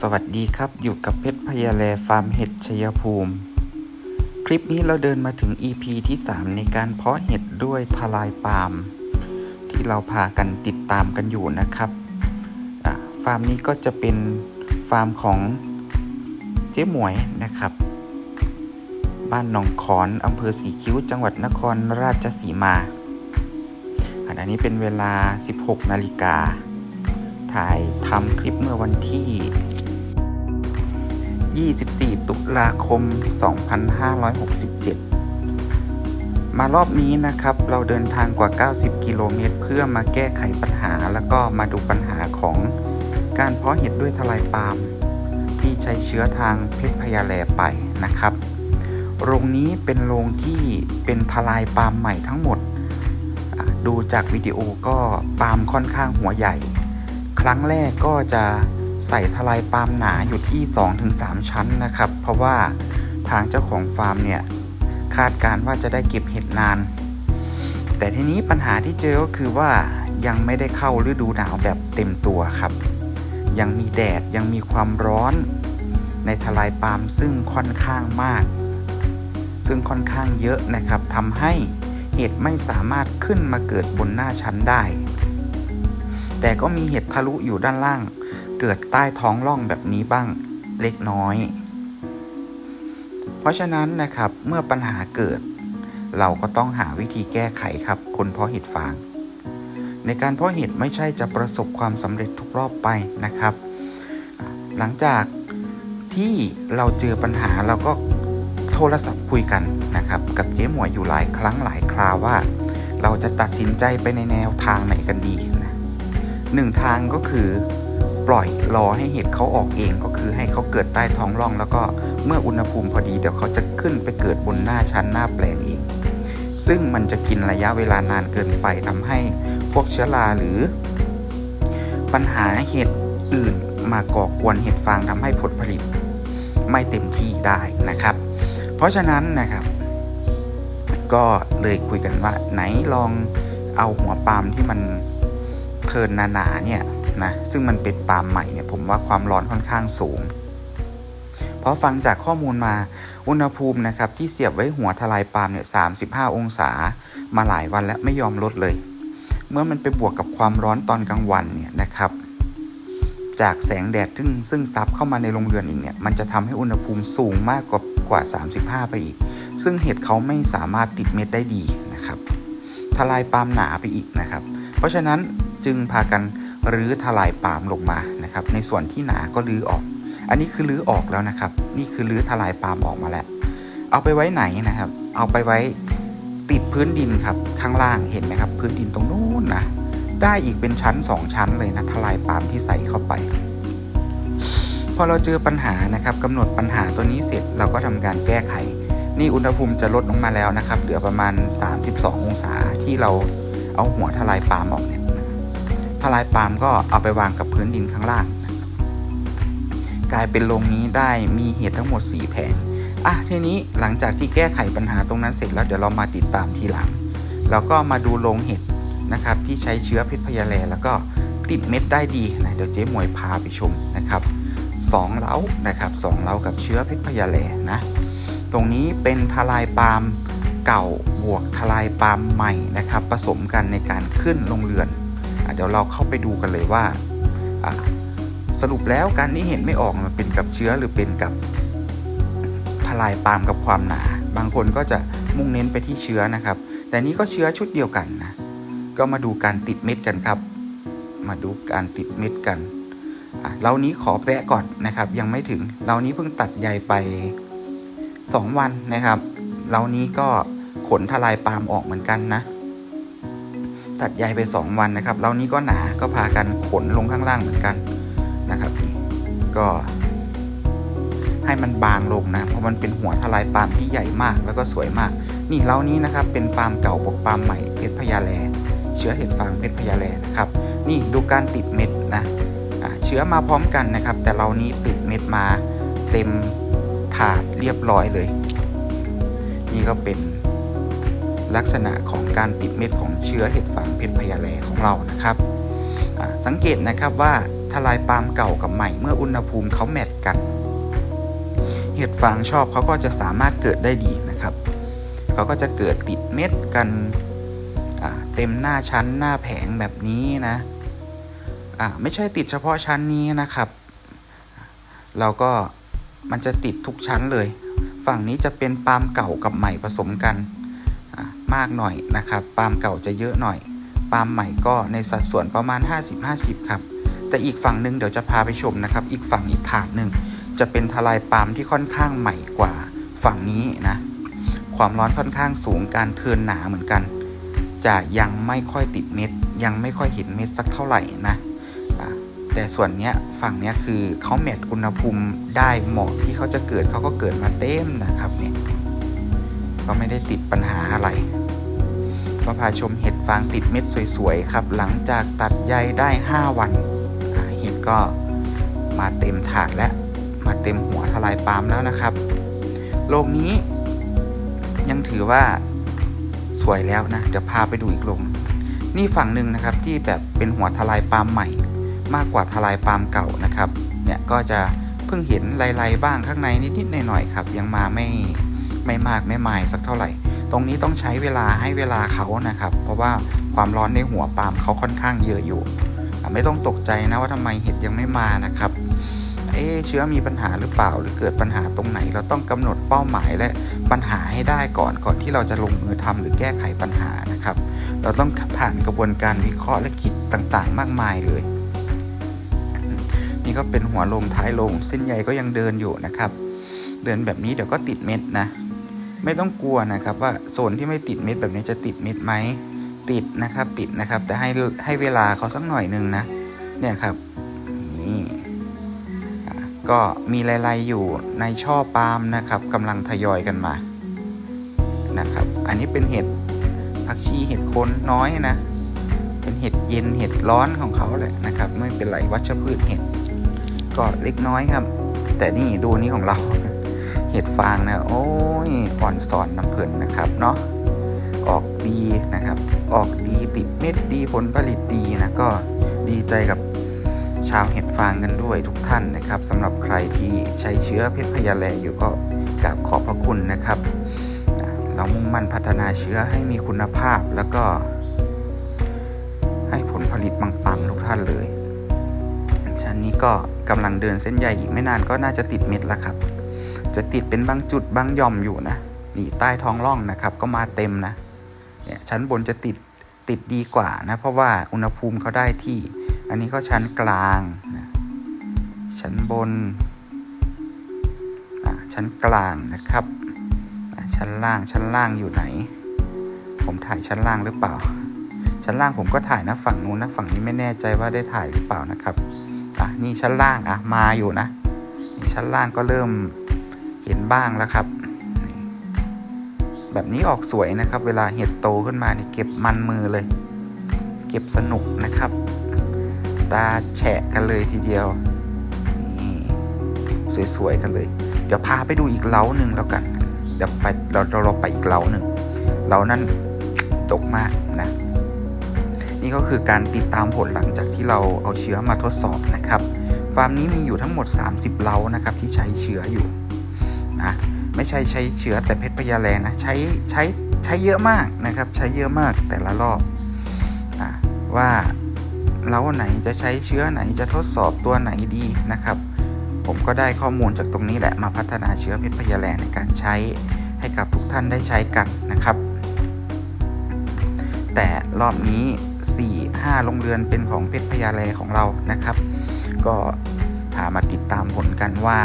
สวัสดีครับอยู่กับเพชรพยาแลฟาร์มเห็ดชัยภูมิ คลิปนี้เราเดินมาถึง EP ที่ 3 ในการเพาะเห็ดด้วยทลายปาล์มที่เราพากันติดตามกันอยู่นะครับฟาร์มนี้ก็จะเป็นฟาร์มของเจ๊หมวยนะครับ บ้านหนองขอนอำเภอสีคิ้วจังหวัดนครราชสีมาอันนี้เป็นเวลา 16 นาฬิกาถ่ายทำคลิปเมื่อวันที่ 24 ตุลาคม 2567 มารอบนี้นะครับ เราเดินทางกว่า 90 กิโลเมตร เพื่อมาแก้ไขปัญหา แล้วก็มาดูปัญหาของการเพาะเห็ดด้วยทลายปาล์มที่ใช้เชื้อทางเพชรพยาแลไปนะครับ โรงนี้เป็นโรงที่เป็นทลายปาล์มใหม่ทั้งหมด ดูจากวิดีโอก็ปาล์มค่อนข้างหัวใหญ่ ครั้งแรกก็จะ ใส่ทลายปาล์มหนาอยู่ที่ 2-3 ชั้นนะครับ เพราะว่าทางเจ้าของฟาร์มเนี่ยคาดการณ์ว่าจะได้เก็บเห็ดนาน แต่ทีนี้ปัญหาที่เจอก็คือว่ายังไม่ได้เข้าฤดูหนาวแบบเต็มตัวครับ ยังมีแดดยังมีความร้อน ในทลายปาล์มซึ่งค่อนข้างมาก ซึ่งค่อนข้างเยอะนะครับทำให้เห็ดไม่สามารถขึ้นมาเกิดบนหน้าชั้นได้ แต่ก็มีเห็ดทะลุอยู่ด้านล่าง เกิดใต้ท้องร่องแบบนี้บ้างเล็กน้อย เพราะฉะนั้นนะครับเมื่อปัญหาเกิด เราก็ต้องหาวิธีแก้ไขครับ คนเพาะเห็ดฟาง ในการเพาะเห็ดไม่ใช่จะประสบความสำเร็จทุกรอบไปนะครับ หลังจากที่เราเจอปัญหาเราก็โทรศัพท์คุยกันนะครับ กับเจ๊หมวยอยู่หลายครั้งหลายคราวว่า เราจะตัดสินใจไปในแนวทางไหนกันดีนะหนึ่งทางก็คือ ปล่อยรอให้เห็ดเขาออกเองก็คือให้เขาเกิดใต้ท้องร่อง แล้วก็เมื่ออุณหภูมิพอดีเดี๋ยวเขาจะขึ้นไปเกิดบนหน้าชั้นหน้าแปลงเอง ซึ่งมันจะกินระยะเวลานานเกินไปทำให้พวกเชื้อราหรือ ปัญหาเห็ดอื่นมาก่อกวนเห็ดฟางทำให้ผลผลิต ไม่เต็มที่ได้นะครับ เพราะฉะนั้นนะครับก็เลยคุยกันว่าไหนลองเอาหัวปาล์มที่มันเทินหนาๆเนี่ย นะซึ่งมันเป็นปาล์มใหม่เนี่ยผมว่าความร้อนค่อนข้างสูง เพราะฟังจากข้อมูลมาอุณหภูมินะครับที่เสียบไว้หัวทลายปาล์มเนี่ย35องศา มาหลายวันและไม่ยอมลดเลย เมื่อมันไปบวกกับความร้อนตอนกลางวันเนี่ยนะครับจากแสงแดดซึ่งซึ่งซับเข้ามาในโรงเรือนอีกเนี่ย มันจะทำให้อุณหภูมิสูงมากกว่ากว่า 35 ไปอีก ซึ่งเห็ดเขาไม่สามารถติดเม็ดได้ดีนะครับ ทลายปาล์มหนาไปอีกนะครับ เพราะฉะนั้นจึงพากัน รื้อทลายปาล์มลงมานะครับ ในส่วนที่หนาก็รื้อออก อันนี้คือรื้อออกแล้วนะครับ นี่คือรื้อทลายปาล์มออกมาแล้ว เอาไปไว้ไหนนะครับ เอาไปไว้ติดพื้นดินครับข้างล่างเห็นไหมครับ พื้นดินตรงนู้นนะได้อีกเป็นชั้น 2 ชั้นเลยนะทลายปาล์มที่ใส่เข้าไป พอเราเจอปัญหานะครับกำหนดปัญหาตัวนี้เสร็จเราก็ทำการแก้ไข นี่อุณหภูมิจะลดลงมาแล้วนะครับเหลือประมาณ 32 องศาที่เราเอาหัวทลายปาล์มออกเนี่ย ทลายปาล์มก็เอาไปวางกับพื้นดินข้างล่าง กลายเป็นโรงนี้ได้มีเห็ดทั้งหมด 4 แผงอะทีนี้หลังจากที่แก้ไขปัญหาตรงนั้นเสร็จแล้วเดี๋ยวเรามาติดตามทีหลังเราก็มาดูโรงเห็ดนะครับที่ใช้เชื้อพชรพยาแลแล้วก็ติดเม็ดได้ดีนะเดี๋ยวเจ๊หมวยพาไปชมนะครับสองเล้านะครับสองเล้ากับเชื้อพชรพยาแลนะตรงนี้เป็นทลายปาล์มเก่าบวกทลายปาล์มใหม่นะครับผสมกันในการขึ้นลงเรือน เดี๋ยวเราเข้าไปดูกันเลยว่าสรุปแล้วการนี้เห็นไม่ออกมันเป็นกับเชื้อหรือเป็นกับทลายปาล์มกับความหนา บางคนก็จะมุ่งเน้นไปที่เชื้อนะครับ แต่นี้ก็เชื้อชุดเดียวกันนะก็มาดูการติดเม็ดกันครับ มาดูการติดเม็ดกันเรานี้ขอแปะก่อนนะครับ ยังไม่ถึงเรานี้เพิ่งตัดใยไป 2 วันนะครับเรานี้ก็ขนทลายปาล์มออกเหมือนกันนะ ตัดใยไป 2 วันนะครับเรานี้ก็หนาก็พากันขนลงข้างล่างเหมือนกันนะครับก็ให้มันบางลงนะ เพราะมันเป็นหัวทลายปาล์มที่ใหญ่มากแล้วก็สวยมาก นี่เรานี้นะครับเป็นปาล์มเก่าบวกปาล์มใหม่เพชรพญาแลเชื้อเห็ดฟางเพชรพญาแลนะครับ นี่ดูการติดเม็ดนะเชื้อมาพร้อมกันนะครับ แต่เรานี้ติดเม็ดมาเต็มถาดเรียบร้อยเลย นี่ก็เป็น ลักษณะของการติดเม็ดของเชื้อเห็ดฟางเพชรพยาแลของเรานะครับสังเกตนะครับว่าทลายปาล์มเก่ากับใหม่เมื่ออุณหภูมิเขาแมทกัน เห็ดฟางชอบเขาก็จะสามารถเกิดได้ดีนะครับเขาก็จะเกิดติดเม็ดกันเต็มหน้าชั้นหน้าแผงแบบนี้นะอ่าไม่ใช่ติดเฉพาะชั้นนี้นะครับ เราก็มันจะติดทุกชั้นเลย ฝั่งนี้จะเป็นปาล์มเก่ากับใหม่ผสมกัน มากหน่อยนะครับปาล์มเก่าจะเยอะหน่อยปาล์มใหม่ก็ในสัดส่วนประมาณ 50-50 ครับ แต่อีกฝั่งหนึ่งเดี๋ยวจะพาไปชมนะครับ อีกฝั่งอีกถาดหนึ่งจะเป็นทลายปาล์มที่ค่อนข้างใหม่กว่าฝั่งนี้นะ ความร้อนค่อนข้างสูงการเทินหนาเหมือนกัน จะยังไม่ค่อยติดเม็ด ยังไม่ค่อยเห็นเม็ดสักเท่าไหร่นะแต่ส่วนเนี้ยฝั่งเนี้ยคือเขาแมทอุณหภูมิได้เหมาะที่เขาจะเกิดเขาก็เกิดมาเต็มนะครับเนี่ยก็ไม่ได้ติดปัญหาอะไร ก็พาชมเห็ดฟางติดเม็ดสวยๆ ครับ หลังจากตัดใยได้ 5 วัน เห็ดก็มาเต็มถาดและมาเต็มหัวทลายปาล์มแล้วนะครับโลกนี้ยังถือว่าสวยแล้วนะ เดี๋ยวพาไปดูอีกโรงนี่ฝั่งหนึ่งนะครับที่แบบเป็นหัวทลายปาล์มใหม่ มากกว่าทลายปาล์มเก่านะครับ เนี่ยก็จะเพิ่งเห็นลายๆบ้างข้างในนิดๆหน่อยๆครับ ยังมาไม่ไม่มากไม่มายสักเท่าไหร่ ตรงนี้ต้องใช้เวลาให้เวลาเขานะครับ เพราะว่าความร้อนในหัวปาล์มเขาค่อนข้างเยอะอยู่ ไม่ต้องตกใจนะว่าทำไมเห็ดยังไม่มานะครับ เอ๊เชื้อมีปัญหาหรือเปล่า หรือเกิดปัญหาตรงไหน เราต้องกำหนดเป้าหมายและปัญหาให้ได้ก่อนก่อนที่เราจะลงมือทำหรือแก้ไขปัญหานะครับ เราต้องผ่านกระบวนการวิเคราะห์และคิดต่างๆ มากมายเลย นี่ก็เป็นหัวลงท้ายลงเส้นใยก็ยังเดินอยู่นะครับ เดินแบบนี้เดี๋ยวก็ติดเม็ดนะ ไม่ต้องกลัวนะครับว่าโซนที่ไม่ติดเม็ดแบบนี้จะติดเม็ดไหมติดนะครับติดนะครับ แต่ให้ให้เวลาเขาสักหน่อยหนึ่งนะ เนี่ยครับนี่ก็มีลายๆอยู่ในช่อปาล์มนะครับกำลังทยอยกันมานะครับ อันนี้เป็นเห็ดผักชีเห็ดโคนน้อยนะ เป็นเห็ดเย็นเห็ดร้อนของเขาแหละนะครับ ไม่เป็นไรวัชพืชเห็ดก็เล็กน้อยครับ แต่นี่ดูนี่ของเรา เห็ดฟางนะโอ้ยอ่อนสอนน้ำเพลินนะครับเนาะออกดีนะครับ ออกดีติดเม็ดดีผลผลิตดีนะก็ดีใจกับชาวเห็ดฟางกันด้วยทุกท่านนะครับสำหรับใครที่ใช้เชื้อเพชรพยาแลอยู่ก็กราบขอบพระคุณนะครับ เรามุ่งมั่นพัฒนาเชื้อให้มีคุณภาพแล้วก็ ให้ผลผลิตปังๆทุกท่านเลยชั้นนี้ก็กำลังเดินเส้นใยอีกไม่นานก็น่าจะติดเม็ดแล้วครับ จะติดเป็นบางจุดบางหย่อมอยู่นะนี่ใต้ท้องร่องนะครับ ก็มาเต็มนะเนี่ยชั้นบนจะติดติดดีกว่านะ เพราะว่าอุณหภูมิเขาได้ที่ อันนี้ก็ชั้นกลางนะชั้นบนอะชั้นกลางนะครับชั้นล่างชั้นล่างอยู่ไหน ผมถ่ายชั้นล่างหรือเปล่า ชั้นล่างผมก็ถ่ายนะฝั่งนู้นนะฝั่งนี้ไม่แน่ใจว่าได้ถ่ายหรือเปล่านะครับอะนี่ชั้นล่างอะมาอยู่นะนชั้นล่างก็เริ่ม เห็นบ้างแล้วครับ แบบนี้ออกสวยนะครับ เวลาเห็ดโตขึ้นมานี่เก็บมันมือเลย เก็บสนุกนะครับ ตาแฉะกันเลยทีเดียวนี่สวยๆกันเลย เดี๋ยวพาไปดูอีกเล้าหนึ่งแล้วกัน เดี๋ยวไปเราเราไปอีกเล้าหนึ่งเล้านั้นดกมากนะนี่ก็คือการติดตามผลหลังจากที่เราเอาเชื้อมาทดสอบนะครับ ฟาร์มนี้มีอยู่ทั้งหมด 30 เล้านะครับที่ใช้เชื้ออยู่ นะไม่ใช่ใช้เชื้อแต่เพชรพญาแลนะใช้ใช้ใช้เยอะมากนะครับ ใช้เยอะมากแต่ละรอบอะว่าเล้าไหนจะใช้เชื้อไหนจะทดสอบตัวไหนดีนะครับ ผมก็ได้ข้อมูลจากตรงนี้แหละมาพัฒนาเชื้อเพชรพญาแลในการใช้ให้กับทุกท่านได้ใช้กันนะครับ แต่รอบนี้ 4-5 โรงเรือนเป็นของเพชรพญาแลของเรานะครับ ก็พามาติดตามผลกันว่า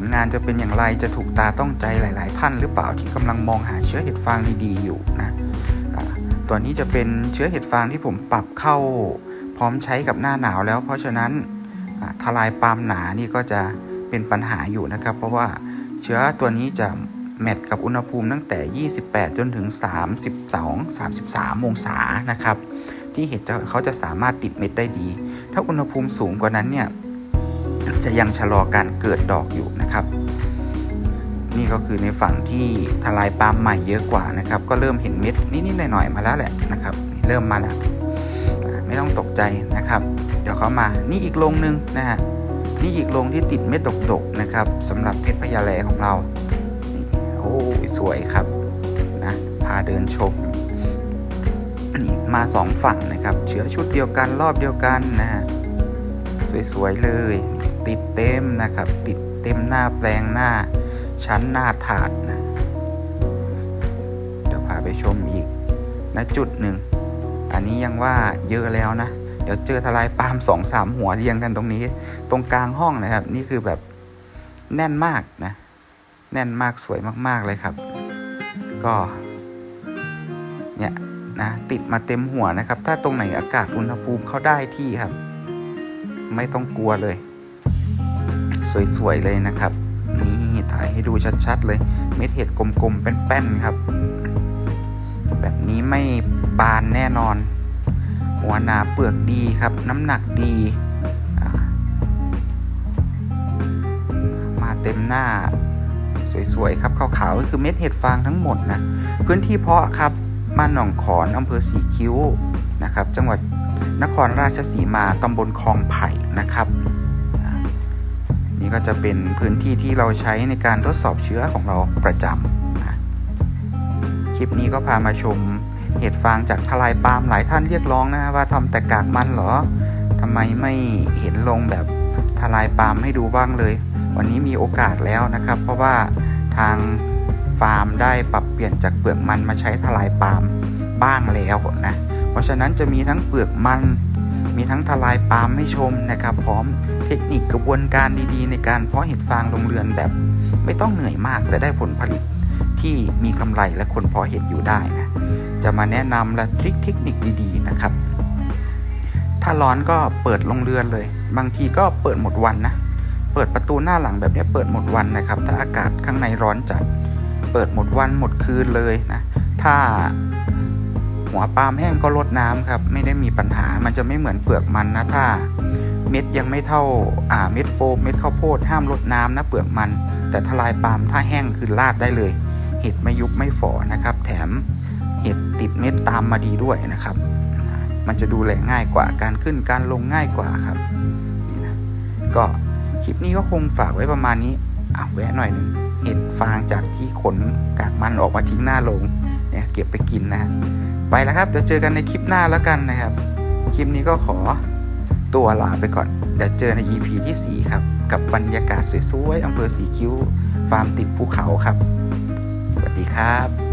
ลงานจะเป็นอย่างไรจะถูกตาต้องใจหลาย ๆ ท่านหรือเปล่าที่กำลังมองหาเชื้อเห็ดฟางดีๆอยู่นะตัวนี้จะเป็นเชื้อเห็ดฟางที่ผมปรับเข้าพร้อมใช้กับหน้าหนาวแล้ว เพราะฉะนั้นทลายปาล์มหนานี่ก็จะเป็นปัญหาอยู่นะครับ เพราะว่าเชื้อตัวนี้จะแมทกับอุณหภูมิตั้งแต่ 28 จนถึง 32 33 องศานะครับ ที่เห็ดเขาจะสามารถติดเม็ดได้ดี ถ้าอุณหภูมิสูงกว่านั้นเนี่ย จะยังชะลอการเกิดดอกอยู่นะครับ นี่ก็คือในฝั่งที่ทลายปาล์มใหม่เยอะกว่านะครับ ก็เริ่มเห็นเม็ดนิดๆหน่อยๆมาแล้วแหละนะครับ เริ่มมาแล้วไม่ต้องตกใจนะครับ เดี๋ยวเขามานี่อีกโรงหนึ่งนะฮะนี่อีกโรงที่ติดเม็ดดกๆนะครับสำหรับเพชรพญาแลของเราโอ้ยสวยครับนะพาเดินชมนี่มาสองฝั่งนะครับ เชื้อชุดเดียวกันรอบเดียวกันนะฮะสวยๆเลย ติดเต็มนะครับ ติดเต็มหน้าแปลงหน้าชั้นหน้าถาดนะเดี๋ยวพาไปชมอีกนะจุดหนึ่ง อันนี้ยังว่าเยอะแล้วนะ เดี๋ยวเจอทลายปาล์มสองสามหัวเรียงกันตรงนี้ ตรงกลางห้องนะครับ นี่คือแบบแน่นมากนะ แน่นมากสวยมากๆเลยครับ ก็ เนี่ยนะติดมาเต็มหัวนะครับ ถ้าตรงไหนอากาศอุณหภูมิเข้าได้ที่ครับ ไม่ต้องกลัวเลย สวยๆเลยนะครับ นี่ถ่ายให้ดูชัดๆ เลยเม็ดเห็ดกลมๆ แป้นๆครับ แบบนี้ไม่บานแน่นอน หัวหนาเปลือกดีครับ น้ำหนักดี มาเต็มหน้าสวยๆครับขาวๆก็คือเม็ดเห็ดฟางทั้งหมดนะพื้นที่เพาะครับบ้านหนองขอนอำเภอสีคิ้วนะครับ จังหวัดนครราชสีมาตำบลคลองไผ่นะครับ นี่ก็จะเป็นพื้นที่ที่เราใช้ในการทดสอบเชื้อของเราประจำนะคลิปนี้ก็พามาชมเห็ดฟางจากทลายปาล์มหลายท่านเรียกร้องนะว่าทำแต่กากมันเหรอทำไมไม่เห็นลงแบบทลายปาล์มให้ดูบ้างเลย วันนี้มีโอกาสแล้วนะครับ เพราะว่าทางฟาร์มได้ปรับเปลี่ยนจากเปลือกมันมาใช้ทลายปาล์มบ้างแล้วนะ เพราะฉะนั้นจะมีทั้งเปลือกมัน มีทั้งทลายปาล์มให้ชมนะครับ พร้อมเทคนิคกระบวนการดีๆ ในการเพาะเห็ดฟางลงเรือนแบบ ไม่ต้องเหนื่อยมากแต่ได้ผลผลิตที่มีกำไรและคนพอเห็นอยู่ได้นะ จะมาแนะนำและทริคเทคนิคดีๆนะครับ ถ้าร้อนก็เปิดลงเรือนเลย บางทีก็เปิดหมดวันนะ เปิดประตูหน้าหลังแบบนี้เปิดหมดวันนะครับ ถ้าอากาศข้างในร้อนจัด เปิดหมดวันหมดคืนเลยนะ ถ้า หัวปาล์มแห้งก็ลดน้ำครับ ไม่ได้มีปัญหามันจะไม่เหมือนเปลือกมันนะถ้า เม็ดยังไม่เท่าอ่าเม็ดโฟมเม็ดข้าวโพดห้ามลดน้ำนะเปลือกมัน แต่ทลายปาล์มถ้าแห้งคือลาดได้เลย เห็ดไม่ยุบไม่ฝ่อนะครับ แถมเห็ดติดเม็ดตามมาดีด้วยนะครับ มันจะดูแลง่ายกว่าการขึ้นการลงง่ายกว่าครับนี่นะก็คลิปนี้ก็คงฝากไว้ประมาณนี้อะแวะหน่อยหนึ่งเห็ดฟางจากที่ขนกากมันออกมาทิ้งหน้าลง เนี่ยเก็บไปกินนะไปแล้วครับเดี๋ยวเจอกันในคลิปหน้าแล้วกันนะครับ คลิปนี้ก็ขอตัวลาไปก่อน เดี๋ยวเจอใน EP ที่ 4 ครับ กับบรรยากาศสวยๆอำเภอสีคิ้ว ฟาร์มติดภูเขาครับ สวัสดีครับ